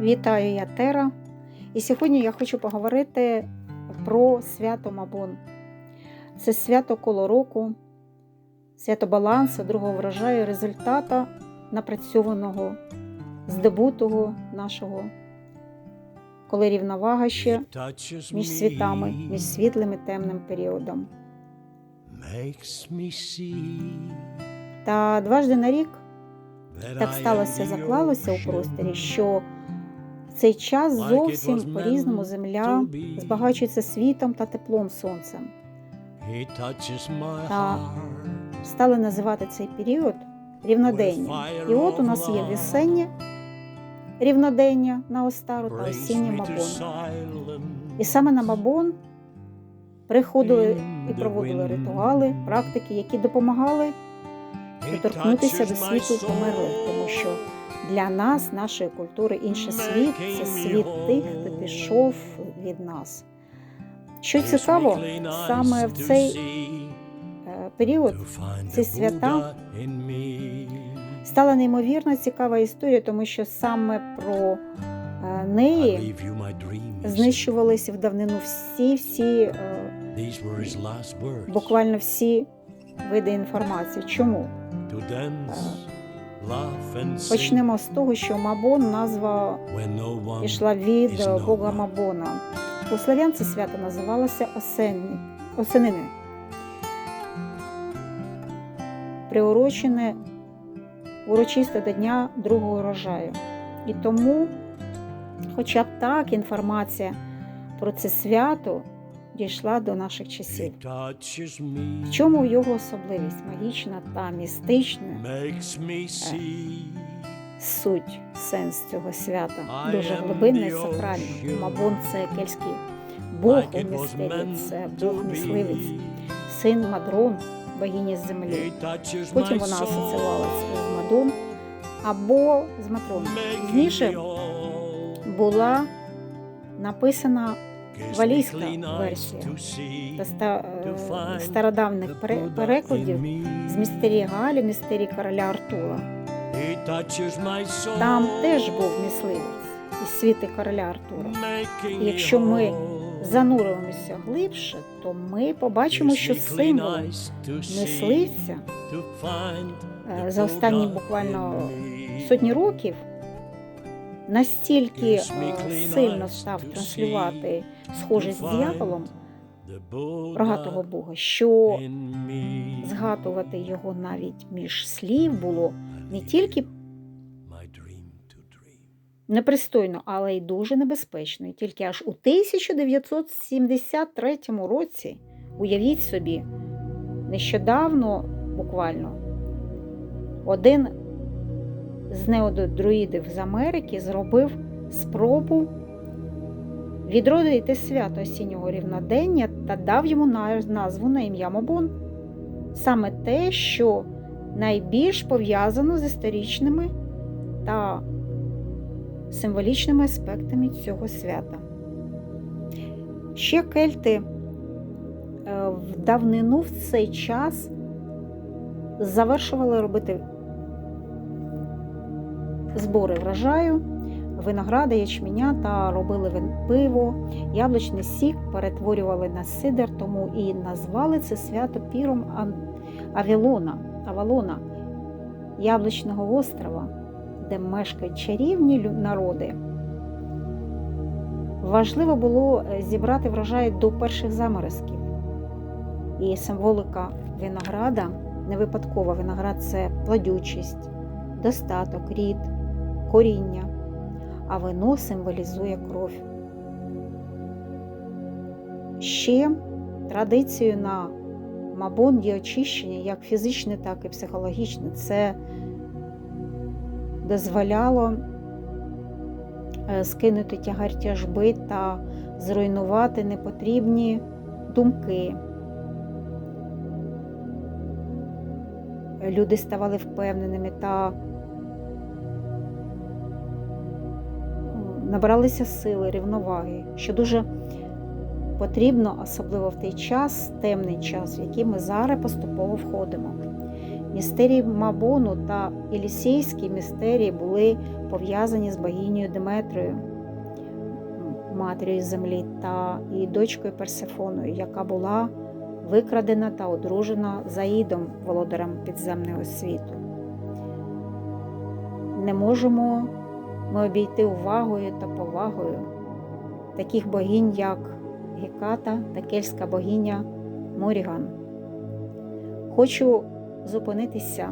Вітаю я Тера. І сьогодні я хочу поговорити про свято Мабон. Це свято коло року, свято балансу, другого врожаю, результата напрацьованого, здобутого нашого, коли рівновага ще між світами, між світлим і темним періодом. Та дважди на рік так сталося, заклалося у просторі, що цей час зовсім по-різному земля збагачується світом та теплом сонцем. Та Стали називати цей період рівноденням. І от у нас є весеннє рівнодення на Остару та осіннє Мабон. І саме на Мабон приходили і проводили ритуали, практики, які допомагали доторкнутися до світу померлих, тому що для нас, нашої культури, інший світ це світ тих, хто пішов від нас. Що цікаво, саме в цей е, період ці свята стала неймовірно цікава історія, тому що саме про е, неї знищувалися в давнину всі, всі, е, буквально всі види інформації. Чому? Почнемо з того, що Мабон назва пішла від Бога Мабона. У славян це свято називалося осенні, осенини. Приурочене урочисто до дня другого рожаю. І тому, хоча б так, інформація про це свято дійшла до наших часів. В чому його особливість магічна та містична суть, сенс цього свята дуже глибинна і сакральна. Мабон це кельтський бог у містері, це бог мисливець, син Мадрон, богині землі. Потім вона асоціювалася з Мадон або з Матрон. Пізніше була написана валійська версія та е, стародавних пере- перекладів з містерії Галі, містерії короля Артура. Там теж був мисливець із світи короля Артура. І якщо ми зануримося глибше, то ми побачимо, що символи мисливця е, за останні буквально сотні років настільки сильно став транслювати схожість з дьяволом рогатого Бога, що згадувати його навіть між слів було не тільки непристойно, але й дуже небезпечно. І тільки аж у 1973 році, уявіть собі, нещодавно буквально один з неододруїдів з Америки зробив спробу відродити свято осіннього рівнодення та дав йому назву на ім'я Мобон. Саме те, що найбільш пов'язано з історичними та символічними аспектами цього свята. Ще кельти е, в давнину в цей час завершували робити збори врожаю, винограда, ячменя та робили пиво, яблучний сік перетворювали на сидр, тому і назвали це свято піром Авілона, Авалона, Яблучного острова, де мешкають чарівні народи. Важливо було е, зібрати врожай до перших заморозків. І символика винограда не випадкова. Виноград це плодючість, достаток, рід, коріння, а вино символізує кров. Ще традицією на Мабон є очищення як фізичне, так і психологічне. Це дозволяло е, скинути тягар тяжби та зруйнувати непотрібні думки. Люди ставали впевненими та набралися сили, рівноваги, що дуже потрібно, особливо в той час, темний час, в який ми зараз поступово входимо. Містерії Мабону та Елісейські містерії були пов'язані з богинею Деметрою, матір'ю землі, та її дочкою Персефоною, яка була викрадена та одружена Заїдом, володарем підземного світу. Не можемо ми обійти увагою та повагою таких богинь, як Геката та кельтська богиня Моріган. Хочу зупинитися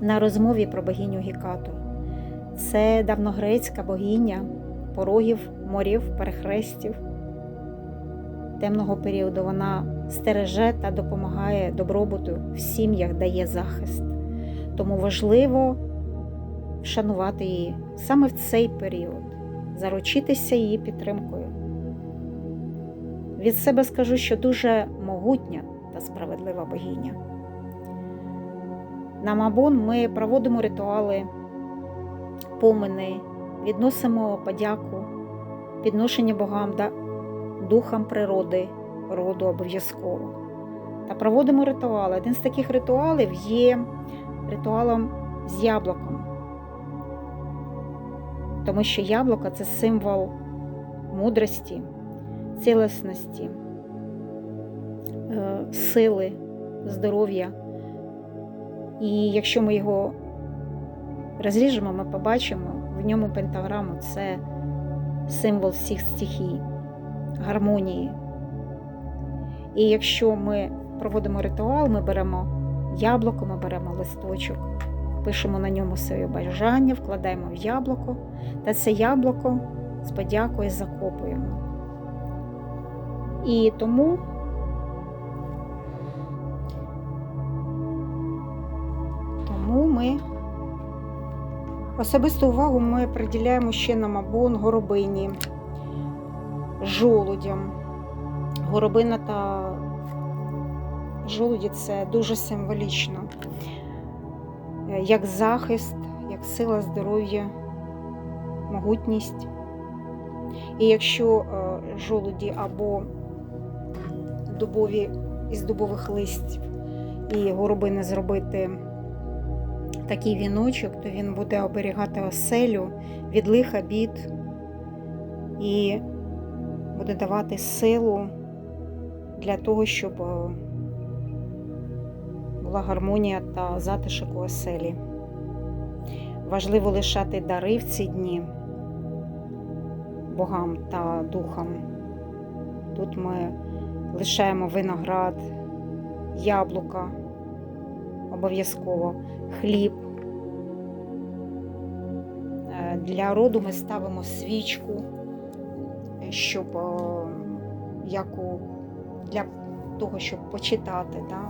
на розмові про богиню Гекату. Це давногрецька богиня порогів, морів, перехрестів. Темного періоду вона стереже та допомагає добробуту в сім'ях, дає захист. Тому важливо вшанувати її саме в цей період, заручитися її підтримкою. Від себе скажу, що дуже могутня та справедлива богиня. На Мабон ми проводимо ритуали, помини, відносимо подяку, підношення богам да духам природи, роду обов'язково. Та проводимо ритуали. Один з таких ритуалів є ритуалом з яблуком. Тому що яблуко це символ мудрості, цілісності, е, сили, здоров'я. І якщо ми його розріжемо, ми побачимо в ньому пентаграму це символ всіх стихій, гармонії. І якщо ми проводимо ритуал, ми беремо яблуко, ми беремо листочок, пишемо на ньому своє бажання, вкладаємо в яблуко, та це яблуко з подякою закопуємо. І тому тому ми особисту увагу ми приділяємо ще на мабон горобині, жолудям. Горобина та жолуді це дуже символічно, як захист, як сила здоров'я, могутність. І якщо е, жолуді або дубові із дубових листів і горобини зробити такий віночок, то він буде оберігати оселю від лиха бід і буде давати силу для того, щоб е, була гармонія та затишок у оселі. Важливо лишати дари в ці дні богам та духам. Тут ми лишаємо виноград, яблука, обов'язково хліб. Е, Для роду ми ставимо свічку, щоб яку для того, щоб почитати, да?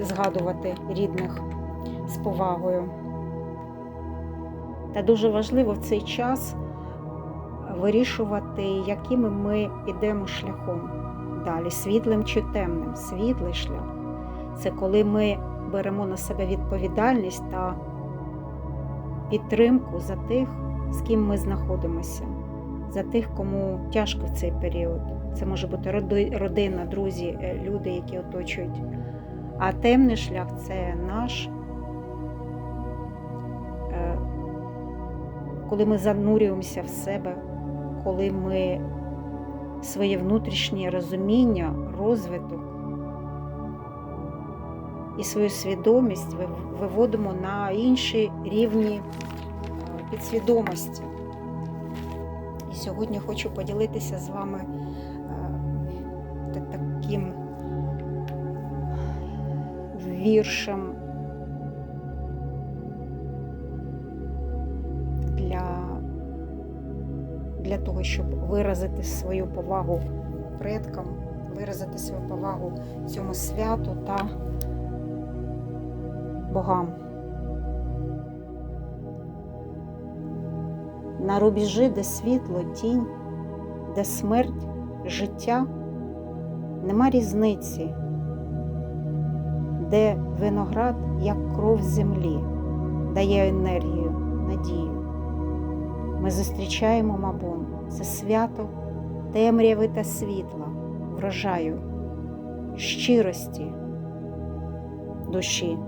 Згадувати рідних з повагою. Та дуже важливо в цей час вирішувати, якими ми підемо шляхом далі, світлим чи темним. Світлий шлях це коли ми беремо на себе відповідальність та підтримку за тих, з ким ми знаходимося, за тих, кому тяжко в цей період. Це може бути родина, друзі, е, люди, які оточують. А темний шлях це наш, е, коли ми занурюємося в себе, коли ми своє внутрішнє розуміння, розвиток і свою свідомість виводимо на інші рівні е, підсвідомості. І сьогодні хочу поділитися з вами е, та- таким віршем для, для того, щоб виразити свою повагу предкам, виразити свою повагу цьому святу та богам. На рубежі, де світло, тінь, де смерть, життя, нема різниці, де виноград, як кров землі, дає енергію, надію. Ми зустрічаємо Мабон, це свято темряви та світла, врожаю, щирості, душі,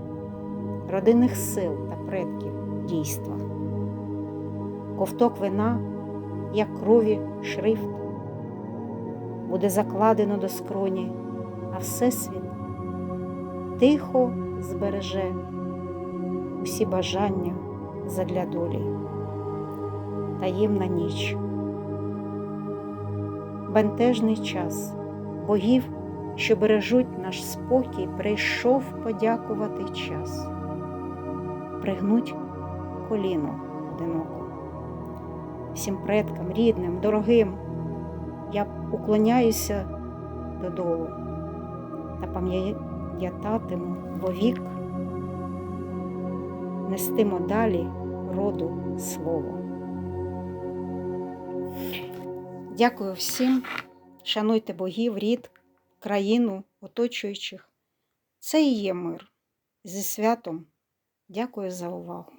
родинних сил та предків дійства. Ковток вина, як крові шрифт, буде закладено до скроні, а Всесвіт тихо збереже усі бажання задля долі. Таємна ніч, бентежний час богів, що бережуть наш спокій, прийшов подякувати час, пригнуть коліно одиноко. Всім предкам, рідним, дорогим, я уклоняюся додолу та пам'ятатиму вовік, нестимо далі роду слово. Дякую всім. Шануйте богів, рід, країну, оточуючих. Це і є мир. Зі святом. Дякую за увагу.